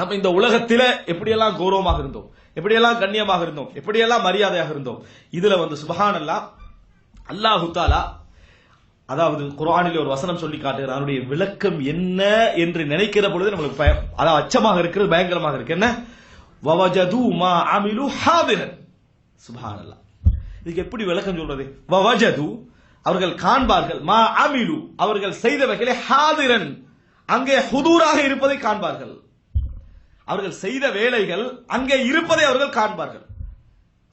நம்ம இந்த உலகத்தில எப்படியெல்லாம் கௌரவமாக இருந்தோம்? எப்படியெல்லாம் கண்ணியமாக இருந்தோம்? எப்படியெல்லாம் மரியாதையாக இருந்தோம்? இதுல வந்து சுபஹானல்லா அல்லாஹு தாலா அதாவது குரானில் ஒரு வசனம் சொல்லி காட்டுகிறார். அதனுடைய விளக்கம் என்ன என்று நினைக்கிற பொழுது நம்மளுக்கு பயம் அதாவது அச்சமாக இருக்கிறது பயங்கரமாக இருக்கு. என்ன? வவஜது மா அமிலு ஹாதிரன். சுபஹானல்லாஹ் இதுக்கு எப்படி விளக்கம் சொல்றது? வவஜது அவர்கள் காண்பார்கள். மா அமிலு அவர்கள் செய்தவைகளை ஹாதிரன். அங்கே ஹுதூராக இருப்பதை காண்பார்கள். அவர்கள் செய்த வேலைகள் அங்கே இருப்பதை அவர்கள் காண்பார்கள்.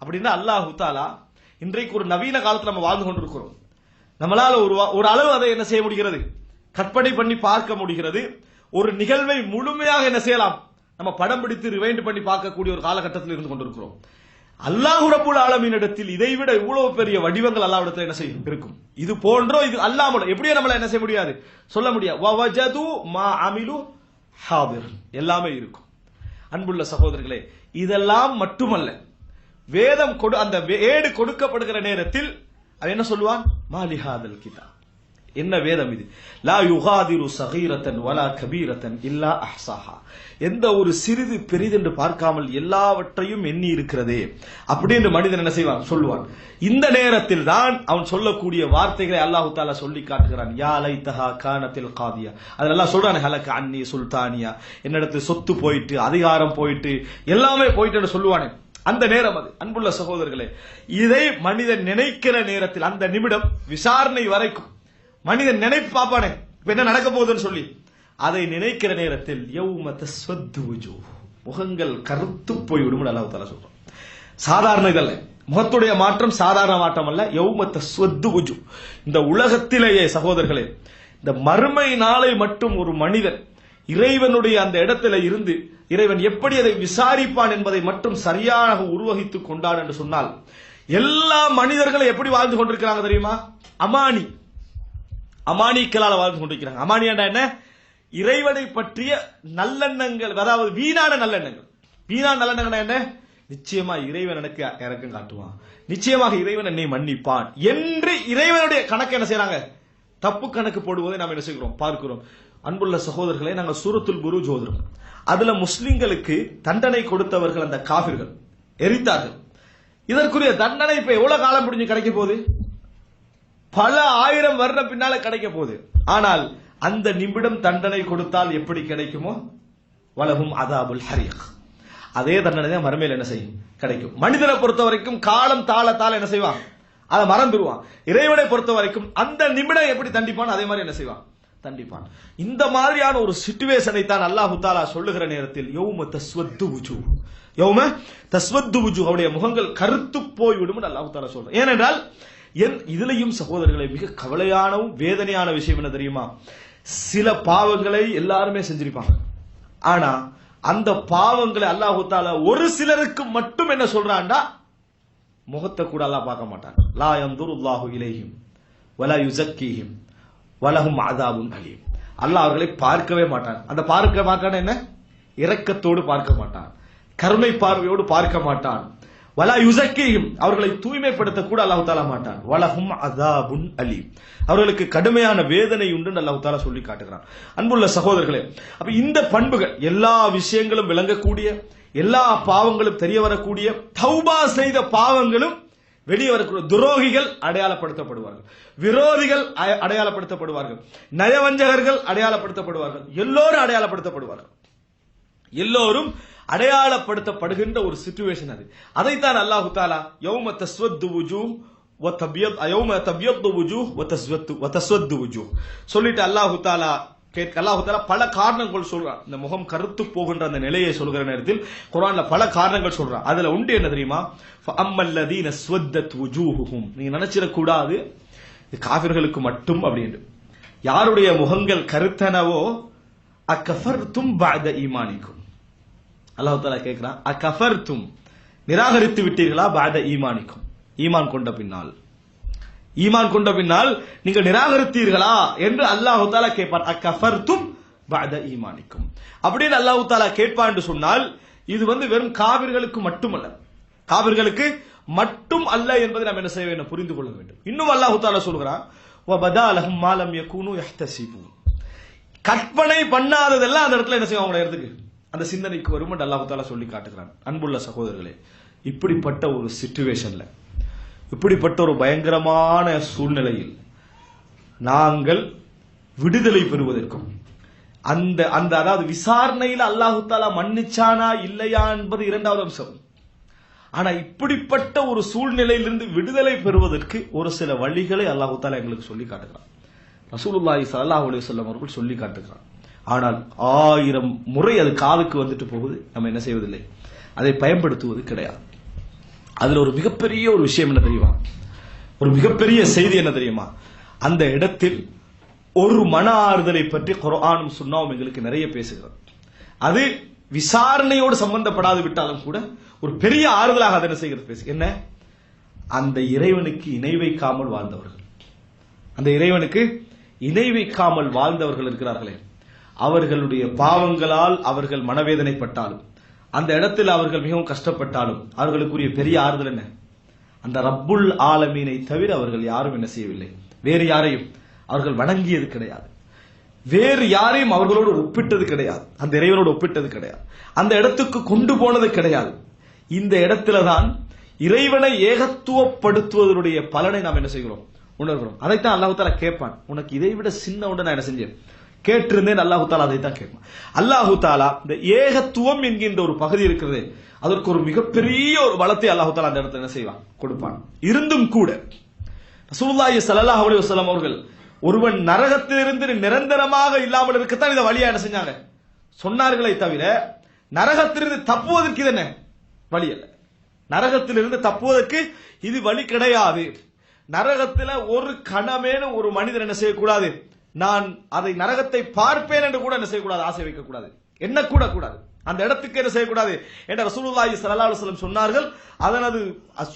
அப்படின்னா அல்லாஹு தாலா இன்றைக்கு ஒரு நவீன காலத்தில் நம்ம வாழ்ந்து கொண்டிருக்கிறோம். நம்மளால ஒரு வா- ஒரு அளவு அதை என்ன செய்ய முடிகிறது? கற்பனை பண்ணி பார்க்க முடிகிறது. ஒரு நிகழ்வை முழுமையாக என்ன செய்யலாம்? நம்ம படம் பிடித்து ரிவைண்ட் பண்ணி பார்க்கக்கூடிய ஒரு காலகட்டத்தில் இருந்து கொண்டிருக்கிறோம். அல்லாஹு ரப்புல் ஆலமீனிடத்தில் இதைவிட இவ்வளவு பெரிய வடிவங்கள் அல்லாவிடத்தில் என்ன செய்யும் இருக்கும். இது போன்றோ இது அல்லாமல் எப்படியோ நம்மள என்ன செய்ய முடியாது? சொல்ல முடியாது. மா அமிலு எல்லாமே இருக்கும். அன்புள்ள சகோதரர்களே இதெல்லாம் மட்டுமல்ல. வேதம் கொடு அந்த ஏடு கொடுக்கப்படுகிற நேரத்தில் அவன் என்ன சொல்லுவான்? மாலிஹாதல் கிதா என்ன வேதம் இது? லா யுகாதிரு சகீரத்தன் வலா கபீரத்தன் இல்லா அஹ்சாஹா. எந்த ஒரு சிறிது பெரிதென்று பார்க்காமல் எல்லாவற்றையும் எண்ணி இருக்கிறதே. அப்படின்னு மனிதன் என்ன செய்வான்? சொல்லுவான். இந்த நேரத்தில் தான் அவன் சொல்லக்கூடிய வார்த்தைகளை அல்லாஹு தாலா சொல்லி காட்டுகிறான். யா லைத்தஹா கானத்தில் காதியா. அதெல்லாம் சொல்றான் ஹலக்க அன்னி சுல்தானியா. என்னிடத்து சொத்து போயிட்டு அதிகாரம் போயிட்டு எல்லாமே போயிட்டு சொல்லுவானே. அந்த நேரம் அது. அன்புள்ள சகோதரர்களே இதை மனிதன் நினைக்கிற நேரத்தில் அந்த நிமிடம் விசாரணை வரைக்கும் மனிதன் நினைப்பு பார்ப்பானே இப்ப என்ன நடக்க போகுதுன்னு சொல்லி. அதை நினைக்கிற நேரத்தில் யௌம சொத்து முகங்கள் கருத்து போய்விடும் அல்லாஹ் தாலா சொல்றோம் சாதாரண இதல்ல. முகத்துடைய மாற்றம் சாதாரண மாற்றம் அல்ல. யௌமத்த சொத்து உஜு இந்த உலகத்திலேயே சகோதரர்களே இந்த மறுமை நாளை மட்டும் ஒரு மனிதன் இறைவனுடைய அந்த இடத்துல இருந்து இறைவன் எப்படி அதை விசாரிப்பான் என்பதை மட்டும் சரியாக உருவகித்துக் கொண்டான் என்று சொன்னால் எல்லா மனிதர்களும் எப்படி வாழ்ந்து கொண்டிருக்கிறாங்க தெரியுமா? அமானி. அமானிக்களால் வாழ்ந்து கொண்டிருக்கிறாங்க. அமானியாண்டா என்ன? இறைவனை பற்றிய நல்லெண்ணங்கள் அதாவது வீணான நல்லெண்ணங்கள். வீணான நல்லெண்ணங்கள் என்ன? நிச்சயமா இறைவன் எனக்கு இறக்கம் காட்டுவான். நிச்சயமாக இறைவன் என்னை மன்னிப்பான். என்று இறைவனுடைய கணக்கு என்ன செய்யறாங்க தப்பு கணக்கு போடுவதை நாம் என்ன செய்கிறோம்? பார்க்கிறோம். அன்புள்ள சகோதரர்களை நாங்கள் சூரத்துல் குரு ஜோதிரம் அதுல முஸ்லிம்களுக்கு தண்டனை கொடுத்தவர்கள் அந்த காவிர்கள் எரித்தார்கள். இதற்குரிய தண்டனை இப்ப எவ்வளவு காலம் முடிஞ்சு கிடைக்க போகுது? பல ஆயிரம் வருட பின்னால கிடைக்க போகுது. ஆனால் அந்த நிமிடம் தண்டனை கொடுத்தால் எப்படி கிடைக்குமோ? வலகும் அதாபுல் ஹரியக் அதே தண்டனை தான் மறுமையில் என்ன செய்யும்? கிடைக்கும். மனிதனை பொறுத்த வரைக்கும் காலம் தாள தாள என்ன செய்வான்? அதை மறந்துடுவான் இறைவனை பொறுத்த வரைக்கும் அந்த நிமிடம் எப்படி தண்டிப்பான் அதே மாதிரி என்ன செய்வான்? தண்டிப்பான். இந்த மாதிரியான ஒரு சிச்சுவேஷனை தான் அல்லாஹு தாலா சொல்லுகிற நேரத்தில் யௌம தஸ்வத்து உஜு யௌம தஸ்வத்து உஜு அவருடைய முகங்கள் கருத்து போய்விடும் அல்லாஹு தாலா சொல்றேன். ஏனென்றால் என் இதுலையும் சகோதரர்களை மிக கவலையானவும் வேதனையான விஷயம் என்ன தெரியுமா? சில பாவங்களை எல்லாருமே செஞ்சிருப்பாங்க. ஆனா அந்த பாவங்களை அல்லாஹுத்தால ஒரு சிலருக்கு மட்டும் என்ன சொல்றான்டா? முகத்தை கூட அல்லாஹ் பார்க்க மாட்டான். லா யந்துருல்லாஹு இலைஹிம் வலா யுசக்கீஹிம் வலஹும் மாதாவும் அலீம். அல்லாஹ் அவர்களை பார்க்கவே மாட்டான். அந்த பார்க்க மாட்டான் என்ன? இரக்கத்தோடு பார்க்க மாட்டான். கருணை பார்வையோடு பார்க்க மாட்டான். வலா யுசக்கியும் அவர்களை தூய்மைப்படுத்த கூட அல்லாஹு தாலா மாட்டான். வலஹும் அதாபுன் அலி அவர்களுக்கு கடுமையான வேதனை உண்டு அல்லாஹு தாலா சொல்லி காட்டுகிறான். அன்புள்ள சகோதரர்களே அப்ப இந்த பண்புகள் எல்லா விஷயங்களும் விளங்கக்கூடிய எல்லா பாவங்களும் தெரிய வரக்கூடிய தௌபா செய்த பாவங்களும் வெளியே வரக்கூடிய துரோகிகள் அடையாளப்படுத்தப்படுவார்கள். விரோதிகள் அடையாளப்படுத்தப்படுவார்கள். நயவஞ்சகர்கள் அடையாளப்படுத்தப்படுவார்கள். எல்லோரும் அடையாளப்படுத்தப்படுவார்கள். எல்லோரும் அடையாளப்படுத்தப்படுகின்ற ஒரு சிச்சுவேஷன் அது. அதைத்தான் அல்லாஹு தாலா யௌம தஸ்வத்து உஜூ வ வ சொல்லிட்டு அல்லாஹு தாலா கேட்க அல்லாஹு தாலா பல காரணங்கள் சொல்றான். இந்த முகம் கருத்து போகின்ற அந்த நிலையை சொல்கிற நேரத்தில் குரான்ல பல காரணங்கள் சொல்றான். அதுல உண்டு என்ன தெரியுமா? அம்மல்லதீன ஸ்வத்தத் வுஜூஹுஹும். நீங்க நினைச்சிடக்கூடாது இது காவிர்களுக்கு மட்டும் அப்படின்னு யாருடைய முகங்கள் கருத்தனவோ அக்கஃபர்தும் பஅத ஈமானிக்கும். அல்லாஹால கேட்கிறான் அ கஃபர் நிராகரித்து விட்டீர்களா பாத ஈமானிக்கும். ஈமான் கொண்ட பின்னால். ஈமான் கொண்ட பின்னால் நீங்கள் நிராகரித்தீர்களா என்று அல்லாஹு தாலா கேட்பான். அக்கஃபர்தும் பாத ஈமானிக்கும். அப்படின்னு அல்லாஹு தாலா கேட்பான் என்று சொன்னால் இது வந்து வெறும் காவிர்களுக்கு மட்டுமல்ல. காவிர்களுக்கு மட்டும் அல்ல என்பதை நாம் என்ன செய்ய வேண்டும்? புரிந்து கொள்ள வேண்டும். இன்னும் அல்லாஹு தாலா சொல்கிறான் மாலம் கற்பனை பண்ணாததெல்லாம் அந்த இடத்துல என்ன செய்யும்? அவங்கள இடத்துக்கு அந்த சிந்தனைக்கு வரும் அல்லாஹால சொல்லி காட்டுகிறான். அன்புள்ள சகோதரர்களே இப்படிப்பட்ட ஒரு சிச்சுவேஷன்ல இப்படிப்பட்ட ஒரு பயங்கரமான சூழ்நிலையில் நாங்கள் விடுதலை பெறுவதற்கும் அந்த அந்த அதாவது விசாரணையில் அல்லாஹு தாலா மன்னிச்சானா இல்லையா என்பது இரண்டாவது அம்சம். ஆனா இப்படிப்பட்ட ஒரு சூழ்நிலையிலிருந்து விடுதலை பெறுவதற்கு ஒரு சில வழிகளை அல்லாஹு தாலா எங்களுக்கு சொல்லி காட்டுகிறான். ரசூலுல்லாஹி சல்லாஹ் அலைஹி வஸல்லம் அவர்கள் சொல்லி காட்டுகிறான். ஆனால் ஆயிரம் முறை அது காதுக்கு வந்துட்டு போகுது நம்ம என்ன செய்வதில்லை. அதை பயன்படுத்துவது கிடையாது. அதுல ஒரு மிகப்பெரிய ஒரு விஷயம் என்ன தெரியுமா? ஒரு மிகப்பெரிய செய்தி என்ன தெரியுமா? அந்த இடத்தில் ஒரு மன ஆறுதலை பற்றி குரானும் சுன்னாவும் எங்களுக்கு நிறைய பேசுகிறது அது விசாரணையோடு சம்பந்தப்படாது விட்டாலும் கூட ஒரு பெரிய ஆறுதலாக அதை என்ன செய்கிறது? பேசு. என்ன? அந்த இறைவனுக்கு இணை வைக்காமல் வாழ்ந்தவர்கள். அந்த இறைவனுக்கு இணை வைக்காமல் வாழ்ந்தவர்கள் இருக்கிறார்களே. அவர்களுடைய பாவங்களால் அவர்கள் மனவேதனைப்பட்டாலும் அந்த இடத்தில் அவர்கள் மிகவும் கஷ்டப்பட்டாலும் அவர்களுக்குரிய பெரிய ஆறுதல் என்ன? அந்த ரப்புல் ஆலமீனை தவிர அவர்கள் யாரும் என்ன செய்யவில்லை. வேறு யாரையும் அவர்கள் வணங்கியது கிடையாது. வேறு யாரையும் அவர்களோடு ஒப்பிட்டது கிடையாது. அந்த இறைவனோடு ஒப்பிட்டது கிடையாது. அந்த இடத்துக்கு கொண்டு போனது கிடையாது. இந்த இடத்துல தான் இறைவனை ஏகத்துவப்படுத்துவதனுடைய பலனை நாம் என்ன செய்கிறோம்? உணர்கிறோம். அதைத்தான் அல்லாஹால தாலா கேட்பான். உனக்கு இதை விட சின்ன ஒன்று நான் என்ன செஞ்சேன்? கேட்டிருந்தேன் அல்லாஹு தாலா அதை தான் கேட்பான். அல்லாஹு தாலா இந்த ஏகத்துவம் என்கின்ற ஒரு பகுதி இருக்கிறது. அதற்கு ஒரு மிகப்பெரிய ஒரு வளத்தை அல்லாஹு தாலா அந்த இடத்துல என்ன செய்வான்? கொடுப்பான். இருந்தும் கூட ரசூலுல்லாஹி ஸல்லல்லாஹு அலைஹி வஸல்லம் அவர்கள் ஒருவன் நரகத்திலிருந்து நிரந்தரமாக இல்லாமல் இருக்கத்தான் இதை வழியா என்ன செஞ்சாங்க? சொன்னார்களே தவிர நரகத்திலிருந்து தப்புவதற்கு இது என்ன? வழி அல்ல. நரகத்திலிருந்து தப்புவதற்கு இது வழி கிடையாது. நரகத்துல ஒரு கணமேனு ஒரு மனிதன் என்ன செய்யக்கூடாது? நான் அதை நரகத்தை பார்ப்பேன் என்று கூட என்ன செய்யக்கூடாது? ஆசை வைக்கக்கூடாது. என்ன கூட கூடாது? அந்த இடத்துக்கு என்ன செய்யக்கூடாது? என்ற ரசூலுல்லாஹி ஸல்லல்லாஹு அலைஹி சொன்னார்கள். அதனது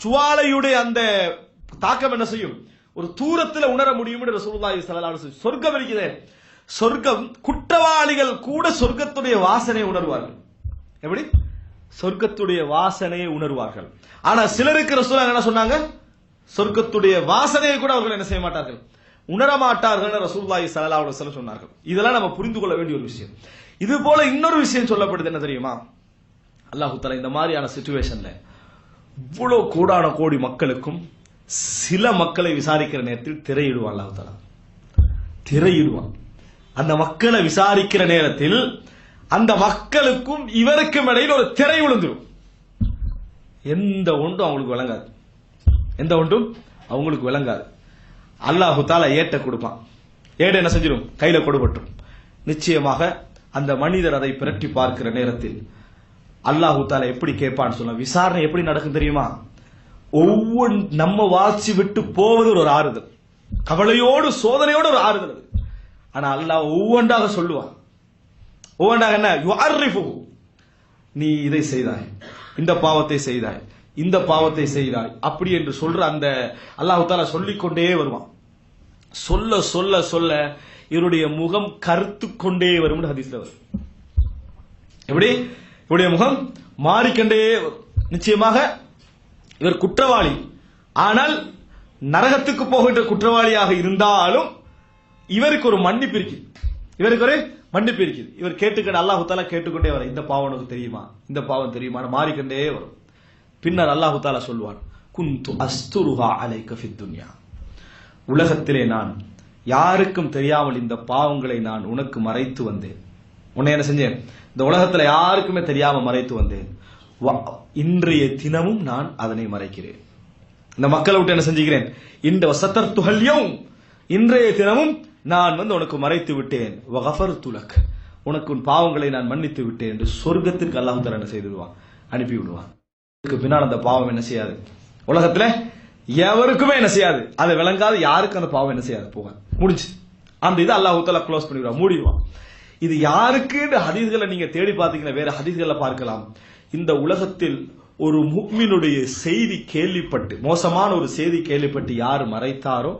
சுவாலையுடைய அந்த தாக்கம் என்ன செய்யும்? ஒரு தூரத்துல உணர முடியும் என்று ரசூலுல்லாஹி ஸல்லல்லாஹு அலைஹி சொர்க்கம் இருக்கிறதே. சொர்க்கம் குற்றவாளிகள் கூட சொர்க்கத்துடைய வாசனை உணர்வார்கள். எப்படி? சொர்க்கத்துடைய வாசனையை உணர்வார்கள். ஆனா சிலருக்கு ரசூலா என்ன சொன்னாங்க? சொர்க்கத்துடைய வாசனையை கூட அவர்கள் என்ன செய்ய மாட்டார்கள். உணரமாட்டார்கள் ரசூல்லாய் சலா ஸல்லல்லாஹு சொன்னார்கள். இதெல்லாம் நம்ம புரிந்து கொள்ள வேண்டிய ஒரு விஷயம். இது போல இன்னொரு விஷயம் சொல்லப்படுது என்ன தெரியுமா? அல்லாஹு தலா இந்த மாதிரியான சுச்சுவேஷன்ல இவ்வளவு கோடான கோடி மக்களுக்கும் சில மக்களை விசாரிக்கிற நேரத்தில் திரையிடுவான் அல்லாஹு தலா திரையிடுவான். அந்த மக்களை விசாரிக்கிற நேரத்தில் அந்த மக்களுக்கும் இவருக்கும் இடையில் ஒரு திரை விழுந்துடும் எந்த ஒன்றும் அவங்களுக்கு விளங்காது. எந்த ஒன்றும் அவங்களுக்கு விளங்காது. அல்லாஹு தாலா ஏட்ட கொடுப்பான். ஏடு என்ன செஞ்சிடும் கையில கொடுபட்டும் நிச்சயமாக அந்த மனிதர் அதை பிரட்டி பார்க்கிற நேரத்தில் அல்லாஹு தாலா எப்படி கேட்பான்னு சொல்ல விசாரணை எப்படி நடக்கும் தெரியுமா? ஒவ்வொரு நம்ம வாசி விட்டு போவது ஒரு ஆறுதல். கவலையோடு சோதனையோடு ஒரு ஆறுதல் அது. ஆனா அல்லாஹ் ஒவ்வொன்றாக சொல்லுவான். ஒவ்வொன்றாக என்ன? யுஅர்ரிஃபுஹு நீ இதை செய்தாய். இந்த பாவத்தை செய்தாய். இந்த பாவத்தை செய்தாய். அப்படி என்று சொல்ற அந்த அல்லாஹு தாலா சொல்லிக்கொண்டே வருவான். சொல்ல சொல்ல சொல்ல இவருடைய முகம் கருத்து கொண்டே வரும் ஹதீஸ்ல வரும் எப்படி? இவருடைய முகம் மாறிக்கொண்டே வரும். நிச்சயமாக இவர் குற்றவாளி. ஆனால் நரகத்துக்கு போகின்ற குற்றவாளியாக இருந்தாலும் இவருக்கு ஒரு மன்னிப்பு இருக்குது இவருக்கு ஒரு மன்னிப்பு இருக்குது இவர் கேட்டுக்கிட்டு அல்லாஹு தாலா கேட்டுக்கொண்டே வர இந்த பாவம் உனக்கு தெரியுமா? இந்த பாவம் தெரியுமா? மாறிக்கொண்டே வரும். பின்னர் அல்லாஹு தாலா சொல்வான் குந்து அஸ்துருஹா அலைக்க ஃபித் துன்யா. உலகத்திலே நான் யாருக்கும் தெரியாமல் இந்த பாவங்களை நான் உனக்கு மறைத்து வந்தேன். உன்னை என்ன செஞ்சேன்? இந்த உலகத்துல யாருக்குமே தெரியாம மறைத்து வந்தேன். வ- இன்றைய தினமும் நான் அதனை மறைக்கிறேன். இந்த மக்களை விட்டு என்ன செஞ்சுக்கிறேன்? இந்த வசத்தர் துகல்யம் இன்றைய தினமும் நான் வந்து உனக்கு மறைத்து விட்டேன். வகஃபர் துலக் உனக்கு உன் பாவங்களை நான் மன்னித்து விட்டேன் என்று சொர்க்கத்திற்கு அல்லாஹ் என்ன செய்து விடுவான்? அனுப்பி விடுவான். இதுக்கு பின்னால் அந்த பாவம் என்ன செய்யாது? உலகத்துல எவருக்குமே என்ன செய்யாது. அதை விளங்காது யாருக்கும் அந்த பாவம் என்ன செய்யாது? போகாது. முடிஞ்சு. அந்த இதை அல்லாஹ் க்ளோஸ் பண்ணிடுவான் மூடிடுவான். இது யாருக்குன்னு ஹதீஸ்களை நீங்க தேடி பார்த்தீங்கன்னா வேற ஹதீஸ்களை பார்க்கலாம். இந்த உலகத்தில் ஒரு முக்மினுடைய செய்தி கேள்விப்பட்டு மோசமான ஒரு செய்தி கேள்விப்பட்டு யார் மறைத்தாரோ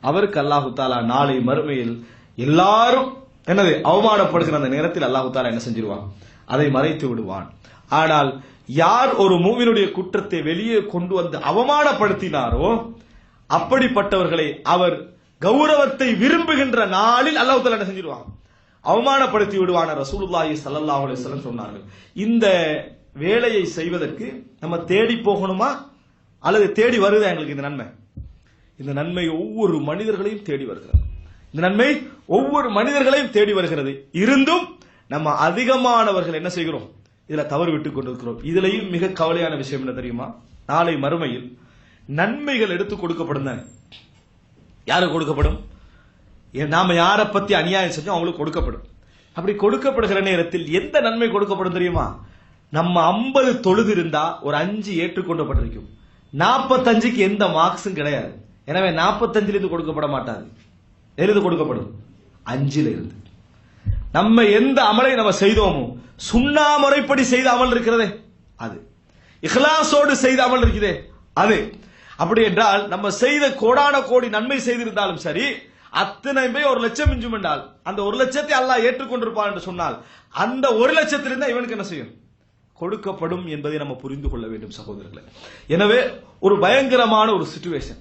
அவருக்கு அல்லாஹு தாலா நாளை மறுமையில் எல்லாரும் என்னது அவமானப்படுகிற அந்த நேரத்தில் அல்லாஹு தாலா என்ன செஞ்சிருவான்? அதை மறைத்து விடுவான். ஆனால் யார் ஒரு மூவினுடைய குற்றத்தை வெளியே கொண்டு வந்து அவமானப்படுத்தினாரோ அப்படிப்பட்டவர்களை அவர் கௌரவத்தை விரும்புகின்ற நாளில் அல்லாஹ் என்ன செஞ்சிருவாங்க அவமானப்படுத்தி விடுவான ரசூலுல்லாஹி ஸல்லல்லாஹு அலைஹி வஸல்லம் சொன்னார்கள். இந்த வேலையை செய்வதற்கு நம்ம தேடி போகணுமா? அல்லது தேடி வருதா எங்களுக்கு இந்த நன்மை? இந்த நன்மை ஒவ்வொரு மனிதர்களையும் தேடி வருகிறது. இந்த நன்மை ஒவ்வொரு மனிதர்களையும் தேடி வருகிறது. இருந்தும் நம்ம அதிகமானவர்கள் என்ன செய்கிறோம்? இதுல தவறு விட்டுக் கொண்டிருக்கிறோம். இதுலயும் மிக கவலையான விஷயம் என்ன தெரியுமா? நாளை மறுமையில் நன்மைகள் எடுத்து கொடுக்கப்படும் தானே. யாரு கொடுக்கப்படும்? ஏ- நாம யாரை பத்தி அநியாயம் செஞ்சோம் அவங்களுக்கு கொடுக்கப்படும். அப்படி கொடுக்கப்படுகிற நேரத்தில் எந்த நன்மை கொடுக்கப்படும் தெரியுமா? நம்ம ஐம்பது தொழுது இருந்தா ஒரு அஞ்சு ஏற்றுக்கொண்டப்பட்டிருக்கும். நாற்பத்தஞ்சுக்கு எந்த மார்க்ஸும் கிடையாது. எனவே நாற்பத்தஞ்சிலிருந்து கொடுக்கப்பட மாட்டாது. எதிலிருந்து கொடுக்கப்படும். அஞ்சில இருந்து நம்ம எந்த அமலை நம்ம செய்தோமோ சுண்ணா முறைப்படி செய்த அமல் இருக்கிறதே அது. இஹ்லாசோடு செய்த அமல் இருக்குதே அது. அப்படி என்றால் நம்ம செய்த கோடான கோடி நன்மை செய்திருந்தாலும் சரி அத்தனை போய் ஒரு லட்சம் மிஞ்சும் என்றால் அந்த ஒரு லட்சத்தை அல்லாஹ் ஏற்றுக்கொண்டிருப்பான் என்று சொன்னால் அந்த ஒரு லட்சத்திலிருந்து இவனுக்கு என்ன செய்யும்? கொடுக்கப்படும் என்பதை நம்ம புரிந்து கொள்ள வேண்டும் சகோதரர்களே. எனவே ஒரு பயங்கரமான ஒரு சுச்சுவேஷன்